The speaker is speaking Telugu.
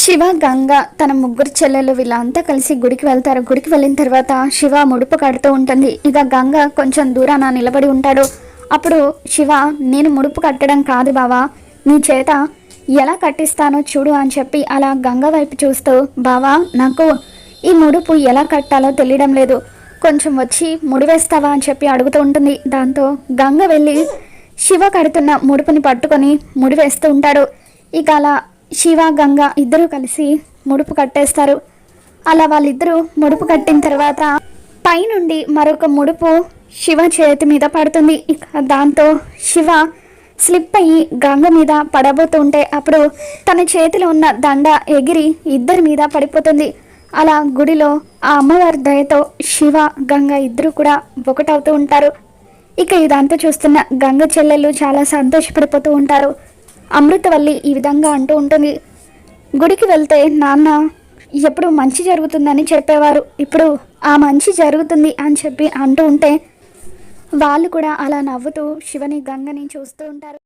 శివ గంగ తన ముగ్గురు చెల్లెలు వీళ్ళంతా కలిసి గుడికి వెళ్తారు. గుడికి వెళ్ళిన తర్వాత శివ ముడుపు కడుతూ ఉంటుంది. ఇక గంగ కొంచెం దూరాన నిలబడి ఉంటాడు. అప్పుడు శివ నేను ముడుపు కట్టడం కాదు బావా. నీ చేత ఎలా కట్టిస్తానో చూడు అని చెప్పి అలా గంగ వైపు చూస్తూ బావా నాకు ఈ ముడుపు ఎలా కట్టాలో తెలియడం లేదు. కొంచెం వచ్చి ముడివేస్తావా అని చెప్పి అడుగుతూ ఉంటుంది. దాంతో గంగ వెళ్ళి శివ కడుతున్న ముడుపుని పట్టుకొని ముడివేస్తూ ఉంటాడు. ఇక అలా శివ గంగ ఇద్దరూ కలిసి ముడుపు కట్టేస్తారు. అలా వాళ్ళిద్దరూ ముడుపు కట్టిన తర్వాత పైనుండి మరొక ముడుపు శివ చేతి మీద పడుతుంది. దాంతో శివ స్లిప్ అయ్యి గంగ మీద పడబోతుంటే అప్పుడు తన చేతిలో ఉన్న దండ ఎగిరి ఇద్దరి మీద పడిపోతుంది. అలా గుడిలో ఆ అమ్మవారి దయతో శివ గంగ ఇద్దరు కూడా ఒకటవుతూ ఉంటారు. ఇక ఇదంతా చూస్తున్న గంగ చెల్లెలు చాలా సంతోషపడిపోతూ ఉంటారు. అమృతవల్లి ఈ విధంగా అంటూ ఉంటుంది. గుడికి వెళ్తే నాన్న ఎప్పుడు మంచి జరుగుతుందని చెప్పేవారు. ఇప్పుడు ఆ మంచి జరుగుతుంది అని చెప్పి అంటూ ఉంటే వాళ్ళు కూడా అలా నవ్వుతూ శివని గంగని చూస్తూ ఉంటారు.